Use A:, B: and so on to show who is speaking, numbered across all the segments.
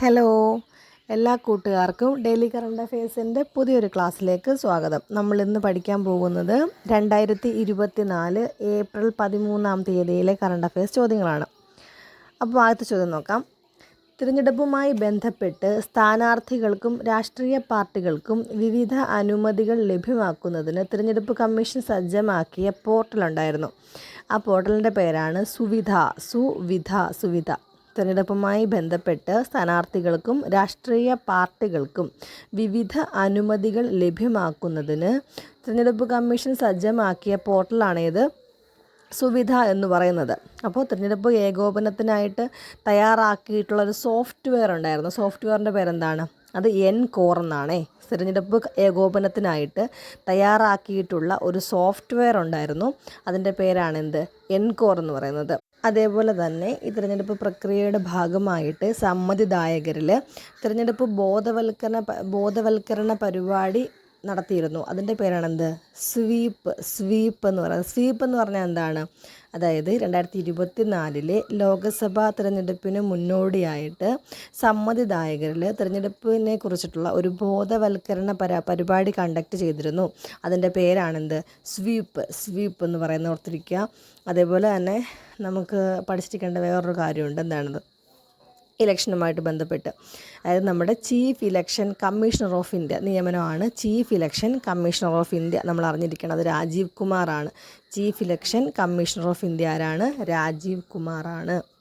A: Hello. എല്ലാ കൂട്ടുകാർക്കും daily current അഫയേഴ്സിന്റെ പുതിയൊരു ക്ലാസ്സിലേക്ക് സ്വാഗതം. നമ്മൾ ഇന്ന് പഠിക്കാൻ പോകുന്നത് രണ്ടായിരത്തി ഇരുപത്തി നാല് ഏപ്രിൽ പതിമൂന്നാം തീയതിയിലെ കറണ്ട് അഫയേഴ്സ് ചോദ്യങ്ങളാണ്. അപ്പോൾ ആദ്യത്തെ ചോദ്യം നോക്കാം. തിരഞ്ഞെടുപ്പുമായി ബന്ധപ്പെട്ട് സ്ഥാനാർത്ഥികൾക്കും രാഷ്ട്രീയ പാർട്ടികൾക്കും വിവിധ അനുമതികൾ ലഭ്യമാക്കുന്നതിന് തിരഞ്ഞെടുപ്പ് കമ്മീഷൻ സജ്ജമാക്കിയ പോർട്ടലുണ്ടായിരുന്നു ആ പോർട്ടലിന്റെ പേരാണ് സുവിധ സുവിധ സുവിധ. തിരഞ്ഞെടുപ്പുമായി ബന്ധപ്പെട്ട് സ്ഥാനാർത്ഥികൾക്കും രാഷ്ട്രീയ പാർട്ടികൾക്കും വിവിധ അനുമതികൾ ലഭ്യമാക്കുന്നതിന് തിരഞ്ഞെടുപ്പ് കമ്മീഷൻ സജ്ജമാക്കിയ പോർട്ടലാണിത് സുവിധ എന്ന് പറയുന്നത്. അപ്പോൾ തിരഞ്ഞെടുപ്പ് ഏകോപനത്തിനായിട്ട് തയ്യാറാക്കിയിട്ടുള്ള ഒരു സോഫ്റ്റ്വെയർ ഉണ്ടായിരുന്നു. സോഫ്റ്റ്വെയറിന്റെ പേരെന്താണ്? അത് എൻ കോർ എന്നാണേ. തിരഞ്ഞെടുപ്പ് ഏകോപനത്തിനായിട്ട് തയ്യാറാക്കിയിട്ടുള്ള ഒരു സോഫ്റ്റ്വെയർ ഉണ്ടായിരുന്നു. അതിന്റെ പേരാണെന്ത് എൻ കോർ എന്ന് പറയുന്നത്. അതേപോലെ തന്നെ ഈ തിരഞ്ഞെടുപ്പ് പ്രക്രിയയുടെ ഭാഗമായിട്ട് സമ്മതിദായകരിൽ തിരഞ്ഞെടുപ്പ് ബോധവൽക്കരണ ബോധവൽക്കരണ പരിപാടി നടത്തിയിരുന്നു. അതിന്റെ പേരാണെന്ത്? സ്വീപ്പ് സ്വീപ്പ് എന്ന് പറയുന്നത് സ്വീപ്പ് എന്ന് പറഞ്ഞാൽ എന്താണ്? അതായത് രണ്ടായിരത്തി ഇരുപത്തി നാലിലെ ലോക്സഭാ തിരഞ്ഞെടുപ്പിന് മുന്നോടിയായിട്ട് സമ്മതിദായകരിൽ തിരഞ്ഞെടുപ്പിനെ കുറിച്ചിട്ടുള്ള ഒരു ബോധവൽക്കരണ പര പരിപാടി കണ്ടക്ട് ചെയ്തിരുന്നു. അതിന്റെ പേരാണെന്ത്? സ്വീപ്പ് സ്വീപ്പ് എന്ന് പറയുന്ന ഓർത്തിരിക്കുക. അതേപോലെ തന്നെ നമുക്ക് പഠിച്ചിരിക്കേണ്ട വേറൊരു കാര്യമുണ്ട്. എന്താണത് ഇലക്ഷനുമായിട്ട് ബന്ധപ്പെട്ട്. അതായത് നമ്മുടെ chief election commissioner of India നിയമനമാണ് chief election commissioner of India നമ്മൾ അറിഞ്ഞിരിക്കണം അത് രാജീവ് കുമാറാണ്. Chief election commissioner of India ആരാണ്? രാജീവ് കുമാറാണ്.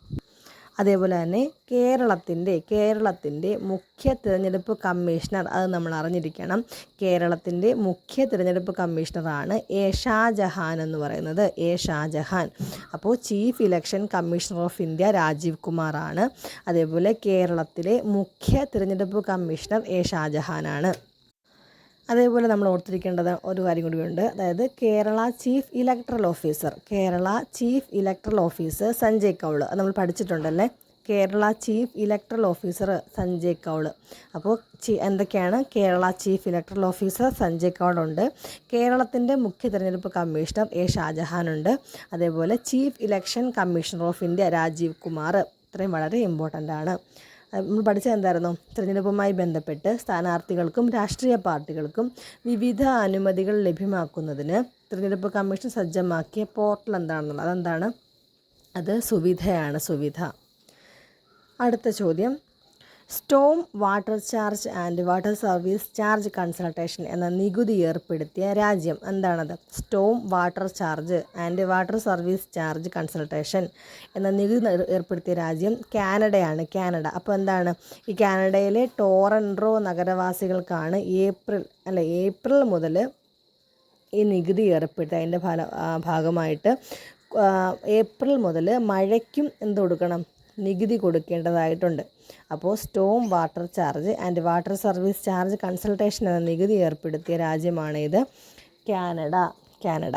A: അതേപോലെ തന്നെ കേരളത്തിന്റെ കേരളത്തിന്റെ മുഖ്യ തിരഞ്ഞെടുപ്പ് കമ്മീഷണർ അത് നമ്മൾ അറിഞ്ഞിരിക്കണം. കേരളത്തിന്റെ മുഖ്യ തിരഞ്ഞെടുപ്പ് കമ്മീഷണറാണ് എ ഷാജഹാൻ എന്ന് പറയുന്നത്. എ ഷാജഹാൻ. അപ്പോൾ chief election commissioner of India Rajeev കുമാറാണ്. അതേപോലെ കേരളത്തിലെ മുഖ്യ തിരഞ്ഞെടുപ്പ് കമ്മീഷണർ എ ഷാജഹാനാണ്. അതേപോലെ നമ്മൾ ഓർത്തിരിക്കേണ്ടത് ഒരു കാര്യം കൂടിയുണ്ട് അതായത് Kerala chief electoral officer Kerala chief electoral officer Sanjay Kaul. അത് നമ്മൾ പഠിച്ചിട്ടുണ്ടല്ലേ? Kerala chief electoral officer Sanjay Kaul. അപ്പോൾ എന്തൊക്കെയാണ്? Kerala chief electoral officer Sanjay Kaul ഉണ്ട്. കേരളത്തിന്റെ മുഖ്യ തിരഞ്ഞെടുപ്പ് കമ്മീഷണർ എ ഷാജഹാൻ ഉണ്ട്. അതേപോലെ chief election commissioner of India Rajeev Kumar. ഇത്രയും വളരെ ഇമ്പോർട്ടന്റ് ആണ്. നമ്മൾ പഠിച്ചത് എന്തായിരുന്നു? തിരഞ്ഞെടുപ്പുമായി ബന്ധപ്പെട്ട് സ്ഥാനാർത്ഥികൾക്കും രാഷ്ട്രീയ പാർട്ടികൾക്കും വിവിധ അനുമതികൾ ലഭ്യമാക്കുന്നതിന് തിരഞ്ഞെടുപ്പ് കമ്മീഷൻ സജ്ജമാക്കിയ പോർട്ടൽ എന്താണെന്നുള്ളത്. അതെന്താണ്? അത് സുവിധയാണ് സുവിധ. അടുത്ത ചോദ്യം. Storm water charge and water service charge consultation എന്ന നികുതി ഏർപ്പെടുത്തിയ രാജ്യം എന്താണത്? Storm water charge and water service charge consultation എന്ന നികുതി ഏർപ്പെടുത്തിയ രാജ്യം കാനഡയാണ്. കാനഡ. അപ്പോൾ എന്താണ്? ഈ കാനഡയിലെ ടോറൻട്രോ നഗരവാസികൾക്കാണ് ഏപ്രിൽ അല്ല ഏപ്രിൽ മുതൽ ഈ നികുതി ഏർപ്പെടുത്തി അതിന്റെ ഫല ഭാഗമായിട്ട് ഏപ്രിൽ മുതൽ മഴയ്ക്കും എന്ത് കൊടുക്കണം? നികുതി കൊടുക്കേണ്ടതായിട്ടുണ്ട്. അപ്പോൾ storm water charge and water service charge consultation എന്ന നികുതി ഏർപ്പെടുത്തിയ രാജ്യമാണ് ഇത് കാനഡ കാനഡ.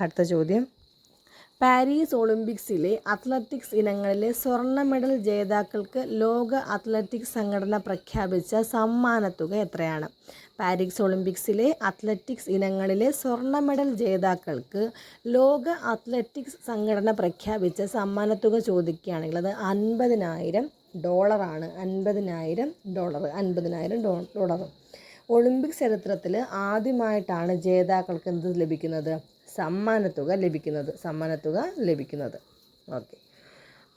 A: അടുത്ത ചോദ്യം. പാരീസ് ഒളിമ്പിക്സിലെ അത്ലറ്റിക്സ് ഇനങ്ങളിലെ സ്വർണ മെഡൽ ജേതാക്കൾക്ക് ലോക അത്ലറ്റിക്സ് സംഘടന പ്രഖ്യാപിച്ച സമ്മാനത്തുക എത്രയാണ്? പാരീസ് ഒളിമ്പിക്സിലെ അത്ലറ്റിക്സ് ഇനങ്ങളിലെ സ്വർണ മെഡൽ ജേതാക്കൾക്ക് ലോക അത്ലറ്റിക്സ് സംഘടന പ്രഖ്യാപിച്ച സമ്മാനത്തുക ചോദിക്കുകയാണെങ്കിൽ അത് അൻപതിനായിരം ഡോളറാണ് അൻപതിനായിരം ഡോളർ അൻപതിനായിരം ഡോ ഡോളർ. ഒളിമ്പിക് ചരിത്രത്തിൽ ആദ്യമായിട്ടാണ് ജേതാക്കൾക്ക് എന്ത് ലഭിക്കുന്നത്? സമ്മാനത്തുക ലഭിക്കുന്നത് സമ്മാനത്തുക ലഭിക്കുന്നത്. ഓക്കെ.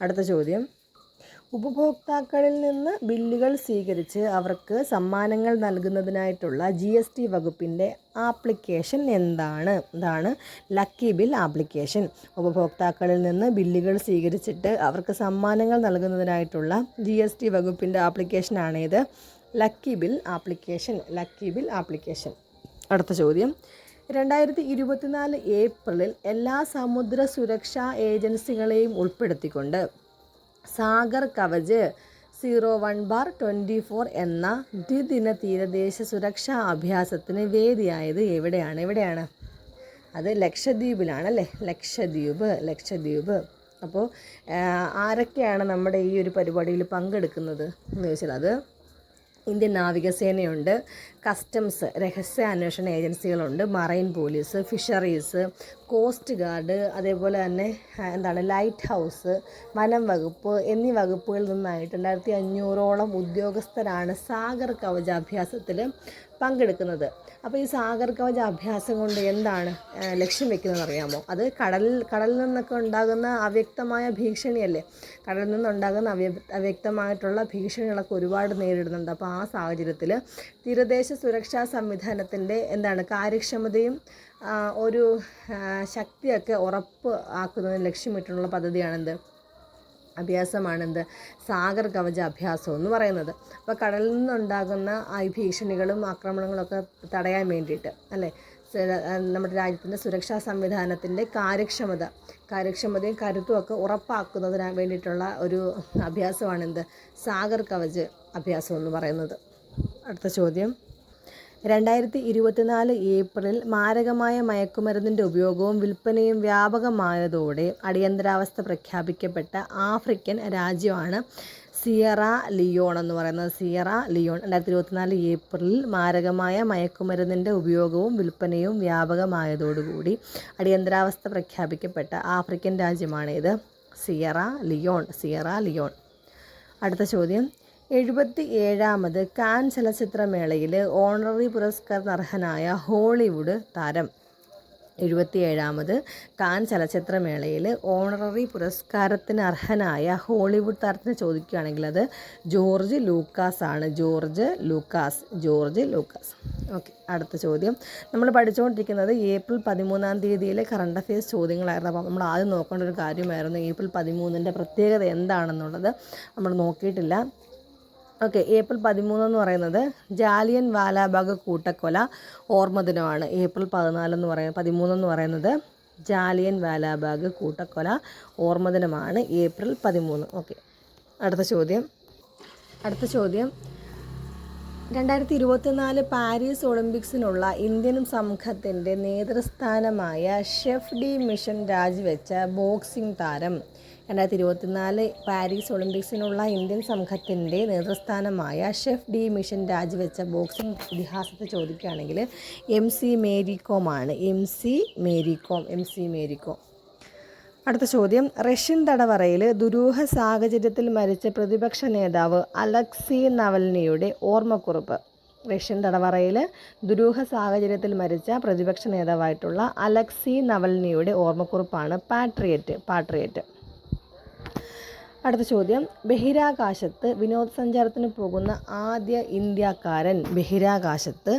A: അടുത്ത ചോദ്യം. ഉപഭോക്താക്കളിൽ നിന്ന് ബില്ലുകൾ സ്വീകരിച്ച് അവർക്ക് സമ്മാനങ്ങൾ നൽകുന്നതിനായിട്ടുള്ള ജി എസ് ടി വകുപ്പിന്റെ ആപ്ലിക്കേഷൻ എന്താണ്? ഇതാണ് ലക്കി ബിൽ ആപ്ലിക്കേഷൻ. ഉപഭോക്താക്കളിൽ നിന്ന് ബില്ലുകൾ സ്വീകരിച്ചിട്ട് അവർക്ക് സമ്മാനങ്ങൾ നൽകുന്നതിനായിട്ടുള്ള ജി എസ് ടി വകുപ്പിന്റെ ആപ്ലിക്കേഷനാണിത് lucky bill application. Lucky bill application. അടുത്ത ചോദ്യം. രണ്ടായിരത്തി ഇരുപത്തിനാല് ഏപ്രിലിൽ എല്ലാ സമുദ്ര സുരക്ഷാ ഏജൻസികളെയും ഉൾപ്പെടുത്തിക്കൊണ്ട് Sagar Kavach zero one bar twenty four എന്ന ദ്വിദിന തീരദേശ സുരക്ഷാ അഭ്യാസത്തിന് വേദിയായത് എവിടെയാണ്? എവിടെയാണ്? അത് ലക്ഷദ്വീപിലാണല്ലേ? ലക്ഷദ്വീപ് ലക്ഷദ്വീപ്. അപ്പോൾ ആരൊക്കെയാണ് നമ്മുടെ ഈ ഒരു പരിപാടിയിൽ പങ്കെടുക്കുന്നത് എന്ന് ചോദിച്ചാൽ അത് ഇന്ത്യൻ നാവികസേനയുണ്ട്. കസ്റ്റംസ് രഹസ്യ അന്വേഷണ ഏജൻസികളുണ്ട്. Marine police fisheries coast guard അതേപോലെ തന്നെ എന്താണ് ലൈറ്റ് ഹൗസ് വനം വകുപ്പ് എന്നീ വകുപ്പുകളിൽ നിന്നായിട്ട് രണ്ടായിരത്തി അഞ്ഞൂറോളം ഉദ്യോഗസ്ഥരാണ് സാഗർ കവച അഭ്യാസത്തിൽ പങ്കെടുക്കുന്നത്. അപ്പോൾ ഈ സാഗർ കവച അഭ്യാസം കൊണ്ട് എന്താണ് ലക്ഷ്യം വെക്കുന്നത് അറിയാമോ? അത് കടൽ കടലിൽ നിന്നൊക്കെ ഉണ്ടാകുന്ന അവ്യക്തമായ ഭീഷണിയല്ലേ? കടലിൽ നിന്നുണ്ടാകുന്ന അവ്യ അവ്യക്തമായിട്ടുള്ള ഭീഷണികളൊക്കെ ഒരുപാട് നേരിടുന്നുണ്ട്. അപ്പോൾ ആ സാഹചര്യത്തിൽ തീരദേശ സുരക്ഷാ സംവിധാനത്തിന്റെ എന്താണ് കാര്യക്ഷമതയും ഒരു ശക്തിയൊക്കെ ഉറപ്പ് ആക്കുന്നതിന് ലക്ഷ്യമിട്ടുള്ള പദ്ധതിയാണെന്ത്? അഭ്യാസമാണെന്ത്? സാഗർ കവച അഭ്യാസം എന്ന് പറയുന്നത്. അപ്പോൾ കടലിൽ നിന്നുണ്ടാകുന്ന ഈ ഭീഷണികളും ആക്രമണങ്ങളൊക്കെ തടയാൻ വേണ്ടിയിട്ട് അല്ലേ? നമ്മുടെ രാജ്യത്തിന്റെ സുരക്ഷാ സംവിധാനത്തിന്റെ കാര്യക്ഷമത കാര്യക്ഷമതയും കരുത്തും ഒക്കെ ഉറപ്പാക്കുന്നതിന് വേണ്ടിയിട്ടുള്ള ഒരു അഭ്യാസമാണെന്ത്? സാഗർ കവച് അഭ്യാസം എന്ന് പറയുന്നത്. അടുത്ത ചോദ്യം. രണ്ടായിരത്തി ഇരുപത്തിനാല് ഏപ്രിൽ മാരകമായ മയക്കുമരുന്നിന്റെ ഉപയോഗവും വിൽപ്പനയും വ്യാപകമായതോടെ അടിയന്തരാവസ്ഥ പ്രഖ്യാപിക്കപ്പെട്ട ആഫ്രിക്കൻ രാജ്യമാണ് സിയറ ലിയോൺ എന്ന് പറയുന്നത്. സിയറ ലിയോൺ രണ്ടായിരത്തി ഇരുപത്തിനാല് ഏപ്രിലിൽ മാരകമായ മയക്കുമരുന്നിന്റെ ഉപയോഗവും വിൽപ്പനയും വ്യാപകമായതോടുകൂടി അടിയന്തരാവസ്ഥ പ്രഖ്യാപിക്കപ്പെട്ട African രാജ്യമാണിത്. Sierra Leone Sierra Leone. അടുത്ത ചോദ്യം. എഴുപത്തി ഏഴാമത് കാൻ ചലച്ചിത്രമേളയിൽ ഓണററി പുരസ്കാരത്തിന് അർഹനായ ഹോളിവുഡ് താരം. എഴുപത്തിയേഴാമത് കാൻ ചലച്ചിത്രമേളയിൽ ഓണററി പുരസ്കാരത്തിന് അർഹനായ ഹോളിവുഡ് താരത്തിന് ചോദിക്കുകയാണെങ്കിൽ അത് ജോർജ് ലൂക്കാസ് ആണ് George Lucas George Lucas. Okay അടുത്ത ചോദ്യം. നമ്മൾ പഠിച്ചുകൊണ്ടിരിക്കുന്നത് ഏപ്രിൽ പതിമൂന്നാം തീയതിയിലെ കറണ്ട് അഫയേഴ്സ് ചോദ്യങ്ങളായിരുന്നു. അപ്പോൾ നമ്മൾ ആദ്യം നോക്കേണ്ട ഒരു കാര്യമായിരുന്നു ഏപ്രിൽ പതിമൂന്നിന്റെ പ്രത്യേകത എന്താണെന്നുള്ളത്. നമ്മൾ നോക്കിയിട്ടില്ല. ഓക്കെ ഏപ്രിൽ പതിമൂന്ന് എന്ന് പറയുന്നത് ജാലിയൻ വാലാബാഗ് കൂട്ടക്കൊല ഓർമ്മ ദിനമാണ്. ഏപ്രിൽ പതിനാലെന്ന് പറയുന്നത് പതിമൂന്ന് എന്ന് പറയുന്നത് ജാലിയൻ വാലാബാഗ് കൂട്ടക്കൊല ഓർമ്മ ദിനമാണ് ഏപ്രിൽ പതിമൂന്ന്. ഓക്കെ അടുത്ത ചോദ്യം. അടുത്ത ചോദ്യം. രണ്ടായിരത്തി ഇരുപത്തിനാല് പാരീസ് ഒളിമ്പിക്സിനുള്ള ഇന്ത്യൻ സംഘത്തിന്റെ നേതൃസ്ഥാനമായ ഷെഫ് ഡി മിഷൻ രാജിവെച്ച ബോക്സിംഗ് താരം രണ്ടായിരത്തി ഇരുപത്തിനാല് പാരീസ് ഒളിമ്പിക്സിനുള്ള ഇന്ത്യൻ സംഘത്തിന്റെ നേതൃസ്ഥാനമായ ഷെഫ് ഡി മിഷൻ രാജിവെച്ച ബോക്സിംഗ് ഇതിഹാസത്തെ ചോദിക്കുകയാണെങ്കിൽ M C Mary കോമാണ് M C Mary Kom M C Mary Kom അടുത്ത ചോദ്യം. റഷ്യൻ തടവറയിൽ ദുരൂഹ സാഹചര്യത്തിൽ മരിച്ച പ്രതിപക്ഷ നേതാവ് അലക്സി നവൽനിയുടെ ഓർമ്മക്കുറിപ്പ്. റഷ്യൻ തടവറയിൽ ദുരൂഹ സാഹചര്യത്തിൽ മരിച്ച പ്രതിപക്ഷ നേതാവായിട്ടുള്ള അലക്സി നവൽനിയുടെ ഓർമ്മക്കുറിപ്പാണ് പാട്രിയറ്റ് പാട്രിയറ്റ് അടുത്ത ചോദ്യം. ബഹിരാകാശത്ത് വിനോദസഞ്ചാരത്തിന് പോകുന്ന ആദ്യ ഇന്ത്യക്കാരൻ ബഹിരാകാശത്ത്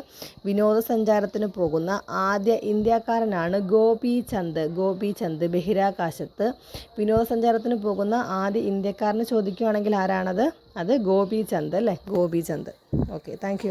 A: വിനോദസഞ്ചാരത്തിന് പോകുന്ന ആദ്യ ഇന്ത്യക്കാരനാണ് ഗോപിചന്ദ്. ഗോപിചന്ദ് ഗോപി ചന്ദ് ബഹിരാകാശത്ത് വിനോദസഞ്ചാരത്തിന് പോകുന്ന ആദ്യ ഇന്ത്യക്കാരനെ ചോദിക്കുകയാണെങ്കിൽ ആരാണത്? അത് ഗോപിചന്ദ് അല്ലേ? ഗോപിചന്ദ്. Okay thank